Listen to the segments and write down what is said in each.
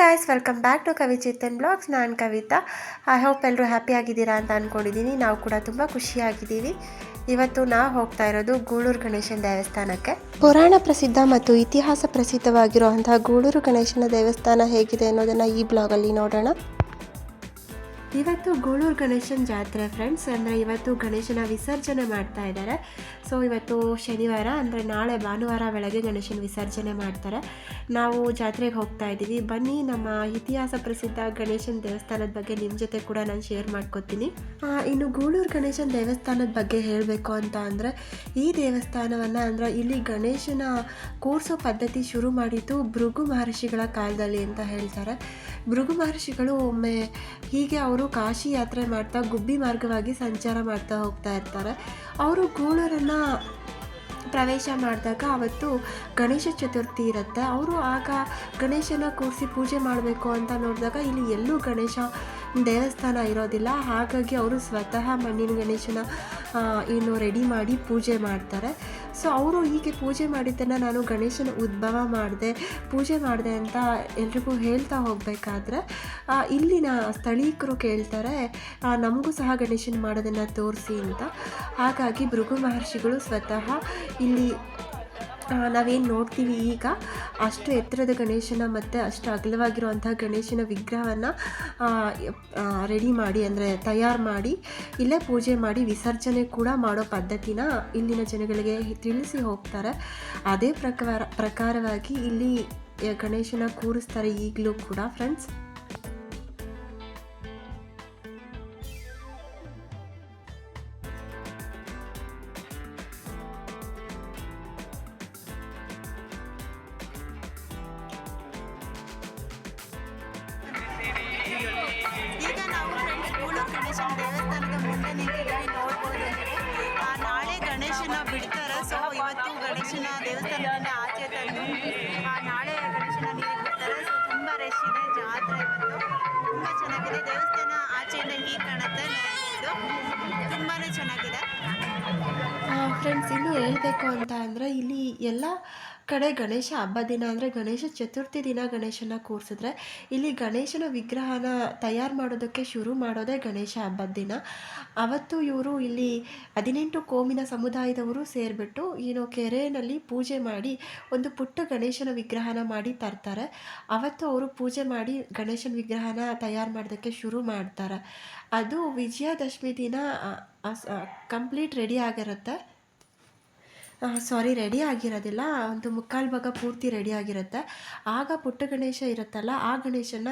Guys welcome back to ಕವಿ Chetan blogs ನಾನು Kavitha. I hope ಎಲ್ಲರೂ ಹ್ಯಾಪಿ ಆಗಿದ್ದೀರಾ ಅಂತ ಅಂದ್ಕೊಂಡಿದ್ದೀನಿ ನಾವು ಕೂಡ ತುಂಬ ಖುಷಿಯಾಗಿದ್ದೀವಿ. ಇವತ್ತು ನಾವು ಹೋಗ್ತಾ ಇರೋದು ಗೂಳೂರು ಗಣೇಶನ ದೇವಸ್ಥಾನಕ್ಕೆ. ಪುರಾಣ ಪ್ರಸಿದ್ಧ ಮತ್ತು ಇತಿಹಾಸ ಪ್ರಸಿದ್ಧವಾಗಿರುವಂತಹ ಗೂಳೂರು ಗಣೇಶನ ದೇವಸ್ಥಾನ ಹೇಗಿದೆ ಅನ್ನೋದನ್ನು ಈ ಬ್ಲಾಗಲ್ಲಿ ನೋಡೋಣ. ಇವತ್ತು ಗೋಳೂರು ಗಣೇಶನ ಜಾತ್ರೆ ಫ್ರೆಂಡ್ಸ್ ಅಂದರೆ ಇವತ್ತು ಗಣೇಶನ ವಿಸರ್ಜನೆ ಮಾಡ್ತಾ ಇದ್ದಾರೆ ಸೊ ಇವತ್ತು ಶನಿವಾರ, ಅಂದರೆ ನಾಳೆ ಭಾನುವಾರ ಬೆಳಗ್ಗೆ ಗಣೇಶನ ವಿಸರ್ಜನೆ ಮಾಡ್ತಾರೆ. ನಾವು ಜಾತ್ರೆಗೆ ಹೋಗ್ತಾ ಇದ್ದೀವಿ. ಬನ್ನಿ, ನಮ್ಮ ಇತಿಹಾಸ ಪ್ರಸಿದ್ಧ ಗಣೇಶನ ದೇವಸ್ಥಾನದ ಬಗ್ಗೆ ನಿಮ್ಮ ಜೊತೆ ಕೂಡ ನಾನು ಶೇರ್ ಮಾಡ್ಕೊತೀನಿ. ಇನ್ನು ಗೂಳೂರು ಗಣೇಶನ ದೇವಸ್ಥಾನದ ಬಗ್ಗೆ ಹೇಳಬೇಕು ಅಂತ ಅಂದರೆ, ಈ ದೇವಸ್ಥಾನವನ್ನು ಅಂದರೆ ಇಲ್ಲಿ ಗಣೇಶನ ಕೂರಿಸೋ ಪದ್ಧತಿ ಶುರು ಮಾಡಿದ್ದು ಭೃಗು ಮಹರ್ಷಿಗಳ ಕಾಲದಲ್ಲಿ ಅಂತ ಹೇಳ್ತಾರೆ. ಭೃಗು ಮಹರ್ಷಿಗಳು ಒಮ್ಮೆ ಹೀಗೆ ಅವರು ಕಾಶಿ ಯಾತ್ರೆ ಮಾಡ್ತಾ, ಗುಬ್ಬಿ ಮಾರ್ಗವಾಗಿ ಸಂಚಾರ ಮಾಡ್ತಾ ಹೋಗ್ತಾ ಇರ್ತಾರೆ. ಅವರು ಗೋಳರನ್ನು ಪ್ರವೇಶ ಮಾಡಿದಾಗ ಅವತ್ತು ಗಣೇಶ ಚತುರ್ಥಿ ಇರುತ್ತೆ. ಅವರು ಆಗ ಗಣೇಶನ ಕೂರಿಸಿ ಪೂಜೆ ಮಾಡಬೇಕು ಅಂತ ನೋಡಿದಾಗ ಇಲ್ಲಿ ಎಲ್ಲೂ ಗಣೇಶ ದೇವಸ್ಥಾನ ಇರೋದಿಲ್ಲ. ಹಾಗಾಗಿ ಅವರು ಸ್ವತಃ ಮಣ್ಣಿನ ಗಣೇಶನ ಏನು ರೆಡಿ ಮಾಡಿ ಪೂಜೆ ಮಾಡ್ತಾರೆ. ಸೊ ಅವರು ಹೀಗೆ ಪೂಜೆ ಮಾಡಿದ್ದನ್ನು ನಾನು ಗಣೇಶನ ಉದ್ಭವ ಮಾಡಿದೆ, ಪೂಜೆ ಮಾಡಿದೆ ಅಂತ ಎಲ್ರಿಗೂ ಹೇಳ್ತಾ ಹೋಗಬೇಕಾದ್ರೆ ಇಲ್ಲಿನ ಸ್ಥಳೀಕರು ಕೇಳ್ತಾರೆ ನಮಗೂ ಸಹ ಗಣೇಶನ ಮಾಡೋದನ್ನು ತೋರಿಸಿ ಅಂತ. ಹಾಗಾಗಿ ಭೃಗು ಮಹರ್ಷಿಗಳು ಸ್ವತಃ ಇಲ್ಲಿ ನಾವೇನು ನೋಡ್ತೀವಿ ಈಗ ಅಷ್ಟು ಎತ್ತರದ ಗಣೇಶನ ಮತ್ತು ಅಷ್ಟು ಅಗಲವಾಗಿರುವಂಥ ಗಣೇಶನ ವಿಗ್ರಹವನ್ನು ರೆಡಿ ಮಾಡಿ ಅಂದರೆ ತಯಾರು ಮಾಡಿ, ಇಲ್ಲೇ ಪೂಜೆ ಮಾಡಿ ವಿಸರ್ಜನೆ ಕೂಡ ಮಾಡೋ ಪದ್ಧತಿನ ಇಲ್ಲಿನ ಜನಗಳಿಗೆ ತಿಳಿಸಿ ಹೋಗ್ತಾರೆ. ಅದೇ ಪ್ರಕಾರ ಪ್ರಕಾರವಾಗಿ ಇಲ್ಲಿ ಗಣೇಶನ ಕೂರಿಸ್ತಾರೆ ಈಗಲೂ ಕೂಡ ಫ್ರೆಂಡ್ಸ್ ಗಣೇಶನ ದೇವಸ್ಥಾನದಿಂದ ಆಚೆ ತಂದು ನಾಳೆ ಗಣೇಶನ ನೀರಿಗೆ ಬಿಡ್ತಾರೆ. ಸೊ ತುಂಬ ರಶ್ ಇದೆ, ಜಾತ್ರೆ ಬಂದು ತುಂಬ ಚೆನ್ನಾಗಿದೆ. ದೇವಸ್ಥಾನ ಆಚೆಯಿಂದ ಹೀಗೆ ಕಾಣುತ್ತೆ ತುಂಬಾ ಚೆನ್ನಾಗಿದೆ. ಫ್ರೆಂಡ್ಸ್ ಇಲ್ಲಿ ಹೇಳಬೇಕು ಅಂತ ಅಂದರೆ ಇಲ್ಲಿ ಎಲ್ಲ ಕಡೆ ಗಣೇಶ ಹಬ್ಬ ದಿನ ಅಂದರೆ ಗಣೇಶ ಚತುರ್ಥಿ ದಿನ ಗಣೇಶನ ಕೂರಿಸಿದ್ರೆ ಇಲ್ಲಿ ಗಣೇಶನ ವಿಗ್ರಹನ ತಯಾರು ಮಾಡೋದಕ್ಕೆ ಶುರು ಮಾಡೋದೇ ಗಣೇಶ ಹಬ್ಬದ ದಿನ. ಅವತ್ತು ಇವರು ಇಲ್ಲಿ ಹದಿನೆಂಟು ಕೋಮಿನ ಸಮುದಾಯದವರು ಸೇರಿಬಿಟ್ಟು ಏನು ಕೆರೆಯಲ್ಲಿ ಪೂಜೆ ಮಾಡಿ ಒಂದು ಪುಟ್ಟ ಗಣೇಶನ ವಿಗ್ರಹನ ಮಾಡಿ ತರ್ತಾರೆ. ಅವತ್ತು ಅವರು ಪೂಜೆ ಮಾಡಿ ಗಣೇಶನ ವಿಗ್ರಹನ ತಯಾರು ಮಾಡೋದಕ್ಕೆ ಶುರು ಮಾಡ್ತಾರೆ. ಅದು ವಿಜಯದಶಮಿ ದಿನ ಕಂಪ್ಲೀಟ್ ರೆಡಿ ಆಗಿರುತ್ತೆ. ಸಾರಿ ರೆಡಿ ಆಗಿರೋದಿಲ್ಲ. ಒಂದು ಮುಕ್ಕಾಲು ಭಾಗ ಪೂರ್ತಿ ರೆಡಿ ಆಗಿರುತ್ತೆ. ಆಗ ಪುಟ್ಟ ಗಣೇಶ ಇರುತ್ತಲ್ಲ, ಆ ಗಣೇಶನ,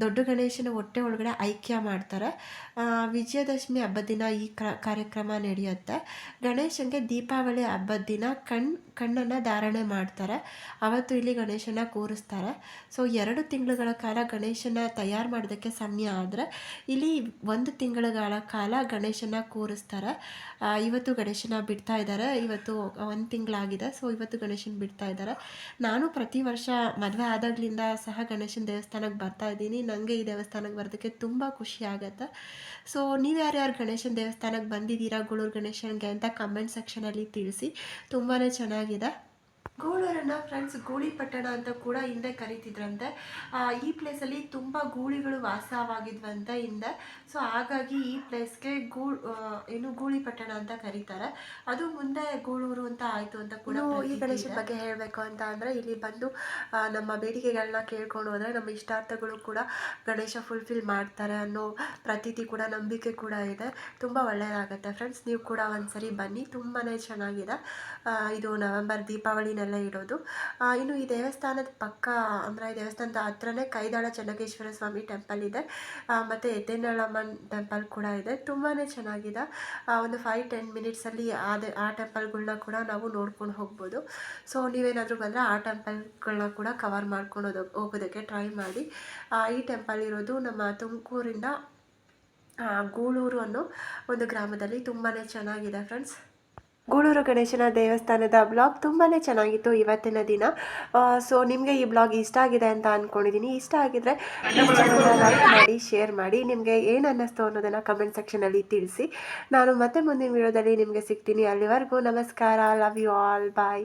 ದೊಡ್ಡ ಗಣೇಶನ ಹೊಟ್ಟೆ ಒಳಗಡೆ ಐಕ್ಯ ಮಾಡ್ತಾರೆ. ವಿಜಯದಶಮಿ ಹಬ್ಬದ ದಿನ ಈ ಕಾರ್ಯಕ್ರಮ ನಡೆಯುತ್ತೆ. ಗಣೇಶನಿಗೆ ದೀಪಾವಳಿ ಹಬ್ಬದ ದಿನ ಕಣ್, ಕಣ್ಣನ್ನು ಧಾರಣೆ ಮಾಡ್ತಾರೆ. ಅವತ್ತು ಇಲ್ಲಿ ಗಣೇಶನ ಕೂರಿಸ್ತಾರೆ. ಸೊ ಎರಡು ತಿಂಗಳುಗಳ ಕಾಲ ಗಣೇಶನ ತಯಾರು ಮಾಡೋದಕ್ಕೆ ಸಮಯ ಆದರೆ, ಇಲ್ಲಿ ಒಂದು ತಿಂಗಳುಗಳ ಕಾಲ ಗಣೇಶನ ಕೂರಿಸ್ತಾರೆ. ಇವತ್ತು ಗಣೇಶನ ಬಿಡ್ತಾ ಇದ್ದಾರೆ. ಇವತ್ತು ಒಂದು ತಿಂಗಳಾಗಿದೆ. ಸೊ ಇವತ್ತು ಗಣೇಶನ ಬಿಡ್ತಾ ಇದ್ದಾರೆ ನಾನು ಪ್ರತಿ ವರ್ಷ ಮದುವೆ ಆದಾಗ್ಲಿಂದ ಸಹ ಗಣೇಶನ ದೇವಸ್ಥಾನಕ್ಕೆ ಬರ್ತಾ ಇದ್ದೀನಿ. ನನಗೆ ಈ ದೇವಸ್ಥಾನಕ್ಕೆ ಬರೋದಕ್ಕೆ ತುಂಬ ಖುಷಿ ಆಗುತ್ತೆ. ಸೊ ನೀವು ಯಾರ್ಯಾರು ಗಣೇಶನ ದೇವಸ್ಥಾನಕ್ಕೆ ಬಂದಿದ್ದೀರಾ ಗುಳೂರು ಗಣೇಶನಿಗೆ ಅಂತ ಕಮೆಂಟ್ ಸೆಕ್ಷನಲ್ಲಿ ತಿಳಿಸಿ. ತುಂಬಾ ಚೆನ್ನಾಗಿದೆ. ಗೂಳೂರನ್ನು ಫ್ರೆಂಡ್ಸ್ ಗೂಳಿಪಟ್ಟಣ ಅಂತ ಕೂಡ ಹಿಂದೆ ಕರಿತಿದ್ರಂತೆ. ಈ ಪ್ಲೇಸಲ್ಲಿ ತುಂಬಾ ಗೂಳಿಗಳು ವಾಸವಾಗಿದ್ವಂತೆ ಹಿಂದೆ. ಸೊ ಹಾಗಾಗಿ ಈ ಪ್ಲೇಸ್ಗೆ ಗೂ ಏನು ಗೂಳಿಪಟ್ಟಣ ಅಂತ ಕರೀತಾರೆ. ಅದು ಮುಂದೆ ಗೂಳೂರು ಅಂತ ಆಯ್ತು ಅಂತ ಕೂಡ ಈ ಗಣೇಶನ ಬಗ್ಗೆ ಹೇಳಬೇಕು ಅಂತ ಅಂದ್ರೆ ಇಲ್ಲಿ ಬಂದು ನಮ್ಮ ಬೇಡಿಕೆಗಳನ್ನ ಕೇಳ್ಕೊಂಡು ಹೋದ್ರೆ ನಮ್ಮ ಇಷ್ಟಾರ್ಥಗಳು ಕೂಡ ಗಣೇಶ ಫುಲ್ಫಿಲ್ ಮಾಡ್ತಾರೆ ಅನ್ನೋ ಪ್ರತೀತಿ ಕೂಡ ನಂಬಿಕೆ ಕೂಡ ಇದೆ. ತುಂಬ ಒಳ್ಳೆಯದಾಗುತ್ತೆ ಫ್ರೆಂಡ್ಸ್ ನೀವು ಕೂಡ ಒಂದ್ಸರಿ ಬನ್ನಿ. ತುಂಬಾನೇ ಚೆನ್ನಾಗಿದೆ. ಇದು ನವೆಂಬರ್ ದೀಪಾವಳಿನೆಲ್ಲ ಇಡೋದು. ಆ, ಇನ್ನು ಈ ದೇವಸ್ಥಾನದ ಪಕ್ಕ ಅಂದರೆ ಈ ದೇವಸ್ಥಾನದ ಹತ್ರನೇ ಕೈದಾಳ ಚೆನ್ನಕೇಶ್ವರ ಸ್ವಾಮಿ ಟೆಂಪಲ್ ಇದೆ. ಮತ್ತು ಎದ್ದೆನಳಮ್ಮನ್ ಟೆಂಪಲ್ ಕೂಡ ಇದೆ. ತುಂಬಾ ಚೆನ್ನಾಗಿದೆ. ಒಂದು ಫೈವ್ ಟೆನ್ ಮಿನಿಟ್ಸಲ್ಲಿ ಅದೇ ಆ ಟೆಂಪಲ್ಗಳನ್ನ ಕೂಡ ನಾವು ನೋಡ್ಕೊಂಡು ಹೋಗ್ಬೋದು. ಸೊ ನೀವೇನಾದರೂ ಬಂದರೆ ಆ ಟೆಂಪಲ್ಗಳನ್ನ ಕೂಡ ಕವರ್ ಮಾಡ್ಕೊಂಡು ಹೋಗೋದಕ್ಕೆ ಟ್ರೈ ಮಾಡಿ. ಈ ಟೆಂಪಲ್ ಇರೋದು ನಮ್ಮ ತುಮಕೂರಿಂದ ಗೂಳೂರು ಅನ್ನೋ ಒಂದು ಗ್ರಾಮದಲ್ಲಿ ತುಂಬಾ ಚೆನ್ನಾಗಿದೆ ಫ್ರೆಂಡ್ಸ್ ಗೂಳೂರು ಗಣೇಶನ ದೇವಸ್ಥಾನದ ಬ್ಲಾಗ್ ತುಂಬಾ ಚೆನ್ನಾಗಿತ್ತು ಇವತ್ತಿನ ದಿನ. ಸೊ ನಿಮಗೆ ಈ ಬ್ಲಾಗ್ ಇಷ್ಟ ಆಗಿದೆ ಅಂತ ಅಂದ್ಕೊಂಡಿದ್ದೀನಿ ಇಷ್ಟ ಆಗಿದ್ರೆ ಲೈಕ್ ಮಾಡಿ ಶೇರ್ ಮಾಡಿ. ನಿಮಗೆ ಏನು ಅನ್ನಿಸ್ತು ಅನ್ನೋದನ್ನು ಕಮೆಂಟ್ ಸೆಕ್ಷನಲ್ಲಿ ತಿಳಿಸಿ. ನಾನು ಮತ್ತೆ ಮುಂದಿನ ವಿಡಿಯೋದಲ್ಲಿ ನಿಮಗೆ ಸಿಗ್ತೀನಿ. ಅಲ್ಲಿವರೆಗೂ ನಮಸ್ಕಾರ. Love you all bye